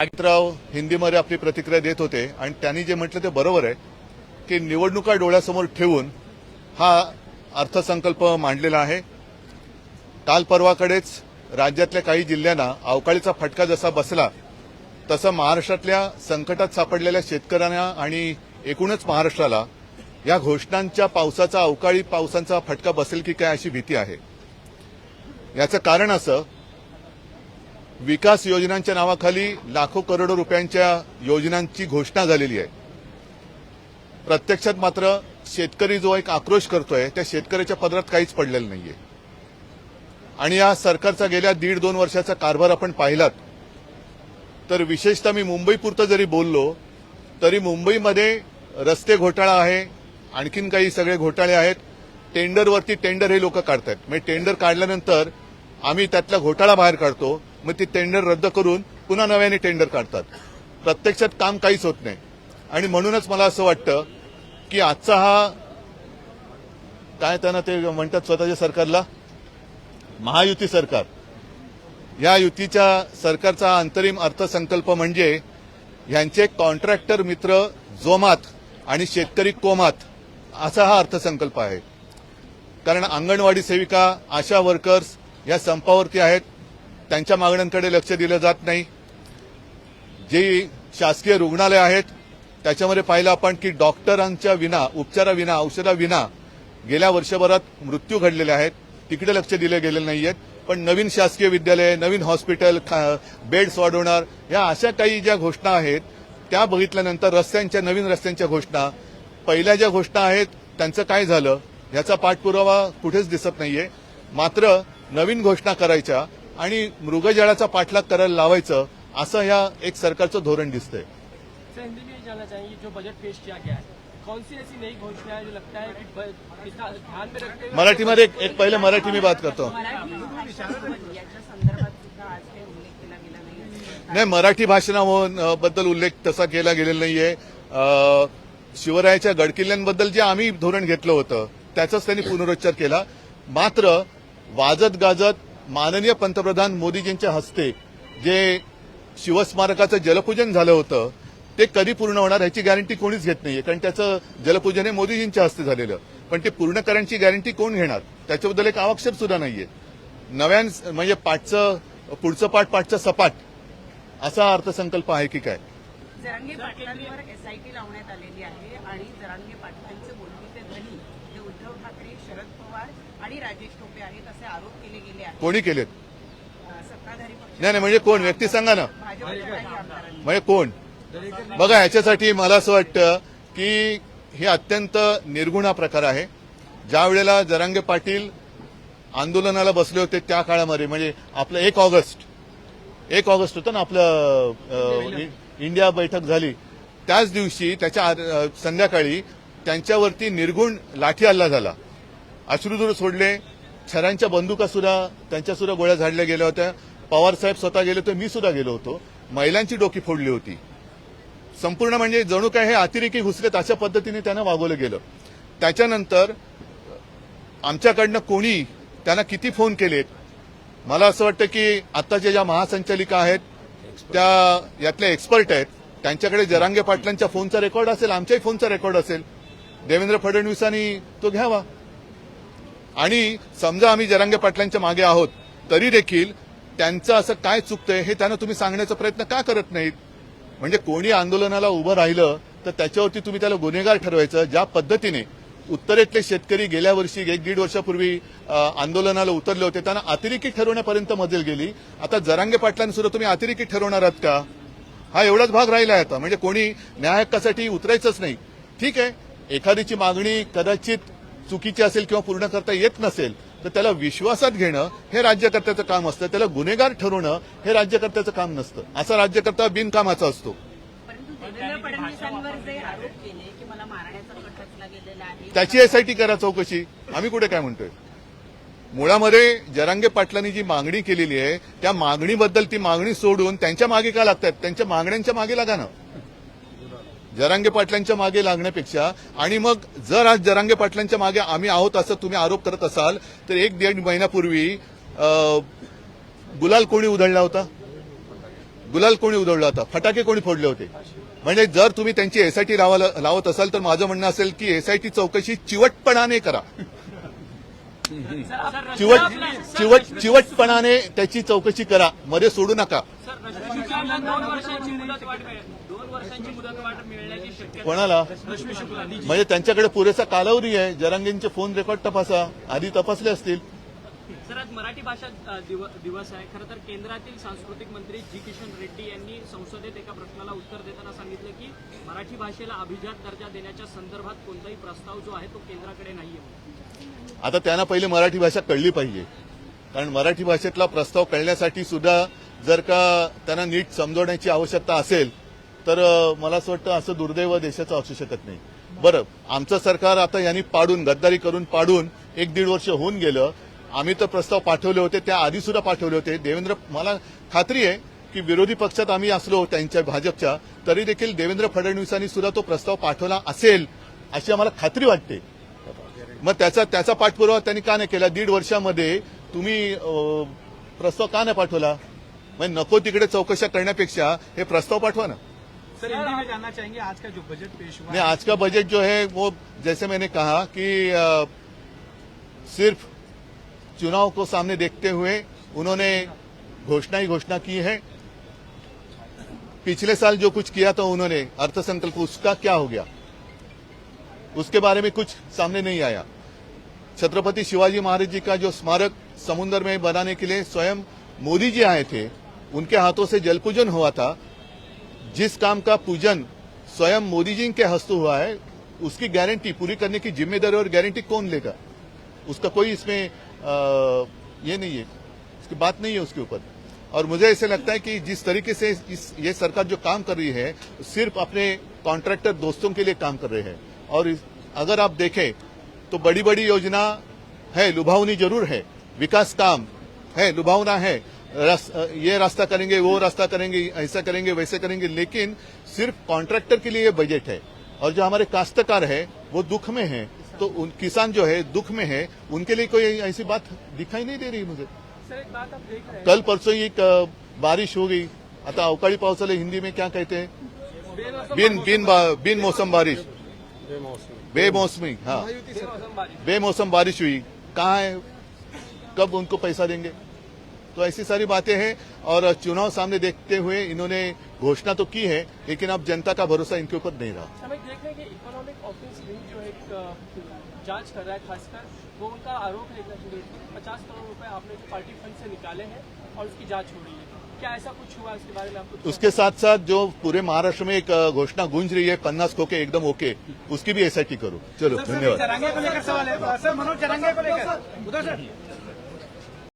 राव हिंदीमध्ये आपली प्रतिक्रिया देत होते आणि त्यांनी जे म्हटलं ते बरोबर आहे की निवडणुका डोळ्यासमोर ठेवून हा अर्थसंकल्प मांडलेला आहे. काल परवाकडेच राज्यातल्या काही जिल्ह्यांना अवकाळीचा फटका जसा बसला तसं महाराष्ट्रातल्या संकटात सापडलेल्या शेतकऱ्यांना आणि एकूणच महाराष्ट्राला या घोषणांच्या पावसाचा अवकाळी पावसांचा फटका बसेल की काय अशी भीती आहे. याचं कारण असं विकास योजनांच्या नावाखाली लाखो करोडो रुपयांच्या योजनांची घोषणा झालेली आहे. प्रत्यक्षात मात्र शेतकरी जो एक आक्रोश करतोय त्या शेतकऱ्याच्या पदरात काहीच पडलेलं नाहीये. आणि या सरकारचा गेल्या दीड दोन वर्षाचा कारभार आपण पाहिलात तर विशेषतः मी मुंबईपुरतं जरी बोललो तरी मुंबईमध्ये रस्ते घोटाळा आहे आणखीन काही सगळे घोटाळे आहेत. टेंडरवरती टेंडर हे लोक काढतात म्हणजे टेंडर काढल्यानंतर आम्ही त्यातला घोटाळा बाहेर काढतो. मग ती टेंडर रद्द करून पुन्हा नव्याने टेंडर काढतात. प्रत्यक्षात काम काहीच होत नाही. आणि म्हणूनच मला असं वाटतं की आजचा हा काय त्यांना ते म्हणतात स्वतःच्या सरकारला? महायुती सरकार. या युतीच्या सरकारचा अंतरिम अर्थसंकल्प म्हणजे यांचे कॉन्ट्रॅक्टर मित्र जोमात आणि शेतकरी कोमात असा हा अर्थसंकल्प आहे. कारण अंगणवाडी सेविका आशा वर्कर्स या संपावरती आहेत. त्यांच्या मागण्यांकडे लक्ष दिलं जात नाही. जी शासकीय रुग्णालय आहेत त्याच्यामध्ये पाहिलं आपण की डॉक्टरांच्या विना उपचाराविना औषधाविना गेल्या वर्षभरात मृत्यू घडलेले आहेत. तिकडे लक्ष दिले गेले नाहीयेत. पण नवीन शासकीय विद्यालय नवीन हॉस्पिटल बेड्स वाढवणार या अशा काही ज्या घोषणा आहेत त्या बघितल्यानंतर रस्त्यांच्या नवीन रस्त्यांच्या घोषणा पहिल्या ज्या घोषणा आहेत त्यांचं काय झालं याचा पाठपुरावा कुठेच दिसत नाहीये. मात्र नवीन घोषणा करायच्या आणि मृगजळाचा पाठलाग करायला लावायचं असं ह्या एक सरकारचं धोरण दिसतंय. सर हिंदी में ये जानना चाहेंगे जो बजट पेश किया गया है कौन सी ऐसी नई घोषणा है जो लगता है कि ब- किसान ध्यान में रखते हुए मराठीमध्ये एक, एक पहिले मराठी मी बात करतो. नाही मराठी भाषणाबद्दल उल्लेख तसा केला गेलेला नाहीये. शिवरायाच्या गडकिल्ल्यांबद्दल जे आम्ही धोरण घेतलं होतं त्याचाच त्यांनी पुनरुच्चार केला. मात्र वाजत गाजत माननीय पंतप्रधान मोदीजींच्या हस्ते जे शिवस्मारकाचं जलपूजन झालं होतं ते कधी पूर्ण होणार ह्याची गॅरंटी कोणीच घेत नाहीये. कारण त्याचं जलपूजन हे मोदीजींच्या हस्ते झालेलं. पण ते पूर्ण करण्याची गॅरंटी कोण घेणार? त्याच्याबद्दल एक आवक्षेप सुद्धा नाहीये. नव्यान म्हणजे पाठचं पुढचं पाठ पाठचं सपाट असा अर्थसंकल्प आहे की काय? जरांगे पाटलांवर एसआयटी लावण्यात आलेली आहे आणि जरांगे पाटलांचे बोलणी धनी हे उद्धव ठाकरे शरद पवार आणि राजेश टोपे आहेत असे आरोप केले गेले आहेत. कोणी केलेत? अं, सत्ताधारी पक्ष नाही नाही म्हणजे कोण? व्यक्ती सांगा ना. म्हणजे कोण? बघा ह्याच्यासाठी मला असं वाटतं की हे अत्यंत निर्गुणा प्रकार आहे. ज्या वेळेला जरांगे पाटील आंदोलनाला बसले होते त्या काळामध्ये म्हणजे आपलं एक ऑगस्ट एक ऑगस्ट होतं ना आपलं इंडिया बैठक झाली. त्याच दिवशी त्याच्या संध्याकाळी त्यांच्यावरती निर्गुण लाठी हल्ला झाला. अश्रुधूर सोडले. छरांच्या बंदुका सुद्धा त्यांच्या सुद्धा गोळ्या झाडल्या गेल्या होत्या. पवारसाहेब स्वतः गेले होते मी सुद्धा गेलो होतो. महिलांची डोकी फोडली होती. संपूर्ण म्हणजे जणू काय हे अतिरेकी घुसलेत अशा पद्धतीने त्यांना वागवलं गेलं. त्याच्यानंतर आमच्याकडनं कोणी त्यांना किती फोन केलेत? मला असं वाटतं की आत्ताच्या ज्या महासंचालिका आहेत त्या यातले एक्सपर्ट आहेत त्यांच्याकडे जरांगे पाटलांच्या फोनचा रेकॉर्ड असेल आमच्याही फोनचा रेकॉर्ड असेल देवेंद्र फडणवीसांनी तो घ्यावा. आणि समजा आम्ही जरांगे पाटलांच्या मागे आहोत तरी देखील त्यांचं असं काय चुकतंय हे त्यांना तुम्ही सांगण्याचा प्रयत्न का करत नाहीत? म्हणजे कोणी आंदोलनाला उभं राहिलं तर त्याच्यावरती तुम्ही त्याला गुन्हेगार ठरवायचं ज्या पद्धतीने. उत्तरेतले शेतकरी गेल्या वर्षी एक दीड वर्षापूर्वी आंदोलनाला उतरले होते. त्यांना अतिरेकी ठरवण्यापर्यंत मजल गेली. आता जरांगे पाटलांनी सुद्धा तुम्ही अतिरेकी ठरवणार आहात का? हा एवढाच भाग राहिला आहे आता. म्हणजे कोणी न्याय हक्कासाठी उतरायचंच नाही. ठीक आहे एखादीची मागणी कदाचित चुकीची असेल किंवा पूर्ण करता येत नसेल तर त्याला विश्वासात घेणं हे राज्यकर्त्याचं काम असतं. त्याला गुन्हेगार ठरवणं हे राज्यकर्त्याचं काम नसतं. असा राज्यकर्ता बिनकामाचा असतो. त्याची एसआयटी करा चौकशी. आम्ही कुठे काय म्हणतोय? मुळामध्ये जरांगे पाटलांनी जी मागणी केलेली आहे त्या मागणीबद्दल ती मागणी सोडून त्यांच्या मागे का लागतात त्यांच्या मागण्यांच्या मागे लागा ना. जरांगे पाटलांच्या मागे लागण्यापेक्षा आणि मग जर आज जरांगे पाटलांच्या मागे आम्ही आहोत असं तुम्ही आरोप करत असाल तर एक दीड महिन्यापूर्वी गुलाल कोणी उधळला होता? गुलाल कोणी उधळला होता? फटाके कोणी फोडले होते? म्हणजे जर तुम्ही त्यांची एसआयटी लावत असाल तर माझं म्हणणं असेल की एसआयटी चौकशी चिवटपणाने करा. चिवट चिवट चिवटपणाने त्याची चौकशी करा. मध्ये सोडू नका. कोणाला? म्हणजे त्यांच्याकडे पुरेसा कालावधी आहे. जरांगींचे फोन रेकॉर्ड तपासा. आधी तपासले असतील. सर आज मराठी भाषा दिव- दिवस आहे. खरं तर केंद्रातील सांस्कृतिक मंत्री जी किशन रेड्डी यांनी संसदेत एका प्रश्नाला उत्तर देताना सांगितलं की मराठी भाषेला अभिजात दर्जा देण्याच्या संदर्भात कोणताही प्रस्ताव जो आहे तो केंद्राकडे नाहीये. आता त्यांना पहिले मराठी भाषा कळली पाहिजे. कारण मराठी भाषेतला प्रस्ताव कळण्यासाठी सुद्धा जर का त्यांना नीट समजवण्याची आवश्यकता असेल तर मला असं वाटतं असं दुर्दैव देशाचं असू शकत नाही. बरं आमचं सरकार आता यांनी पाडून गद्दारी करून पाडून एक दीड वर्ष होऊन गेलं. आम्ही तर प्रस्ताव पाठवले होते त्या आधी सुद्धा पाठवले होते. देवेंद्र मला खात्री आहे की विरोधी पक्षात आम्ही असलो त्यांच्या भाजपच्या तरी देखील देवेंद्र फडणवीसांनी सुद्धा तो प्रस्ताव पाठवला असेल अशी आम्हाला खात्री वाटते. मग त्याचा त्याचा पाठपुरावा त्यांनी का नाही केला? दीड वर्षामध्ये तुम्ही प्रस्ताव का नाही पाठवला? म्हणजे नको तिकडे चौकशा करण्यापेक्षा हे प्रस्ताव पाठवा ना. सर हिंदी में जानना चाहेंगे आज का जो बजट पेश हुआ नहीं आज का बजट जो है वो जैसे मैंने कहा कि अ, सिर्फ चुनाव को सामने देखते हुए उन्होंने घोषणा ही घोषणा की है। पिछले साल जो कुछ किया था उन्होंने, अर्थसंकल्प, उसका क्या हो गया? उसके बारे में कुछ सामने नहीं आया। छत्रपति शिवाजी महाराज जी का जो स्मारक समुन्द्र में बनाने के लिए स्वयं मोदी जी आए थे, उनके हाथों से जल पूजन हुआ था। जिस काम का पूजन स्वयं मोदी जी के हस्त हुआ है, उसकी गारंटी पूरी करने की ज़िम्मेदारी और गारंटी कौन लेगा? उसका कोई इसमें ये नहीं है। उसकी बात नहीं है उसके ऊपर। और मुझे ऐसे लगता है कि जिस तरीके से इस ये सरकार जो काम कर रही है सिर्फ़ अपने कॉन्ट्रैक्टर दोस्तों के लिए काम कर रहे हैं। और इस, अगर आप देखें तो बड़ी बड़ी योजना है लुभावनी ज़रूर है। विकास काम है लुभावना है। रस, ये रास्ता करेंगे वो रास्ता करेंगे ऐसा करेंगे वैसे करेंगे लेकिन सिर्फ़ कॉन्ट्रैक्टर के लिए ये बजट है। और जो हमारे काश्तकार है वो दुख में है। तो उन किसान जो है दुख में है। उनके लिए कोई ऐसी बात दिखाई नहीं दे रही मुझे। सर एक बात आप देख रहे हैं। कल परसों ही एक बारिश हो गई। आता अवकाळी पावसाला हिंदी में क्या कहते हैं? बिन बिन बिन मौसम बारिश। बेमौसमी। हाँ। बेमौसम बारिश हुई। कहाँ है? कब उनको पैसा देंगे? तो ऐसी सारी बातें हैं और चुनाव सामने देखते हुए इन्होंने घोषणा तो की है लेकिन अब जनता का भरोसा इनके ऊपर नहीं रहा। हमें देख रहे हैं कि इकोनॉमिक ऑफ़िस विंग जो एक जाँच कर रहा है खासकर वो उनका आरोप है पचास करोड़ रुपए आपने जो पार्टी फंड से निकाले हैं और उसकी जाँच हो रही है। क्या ऐसा कुछ हुआ इसके बारे में आपको उसके साथ साथ जो पूरे महाराष्ट्र में एक घोषणा गूंज रही है पन्नास खोके एकदम ओके उसकी भी एसआईटी करो। चलो धन्यवाद। जरांगे को लेकर सवाल है। सर मनोज जरांगे को लेकर। उधर सर।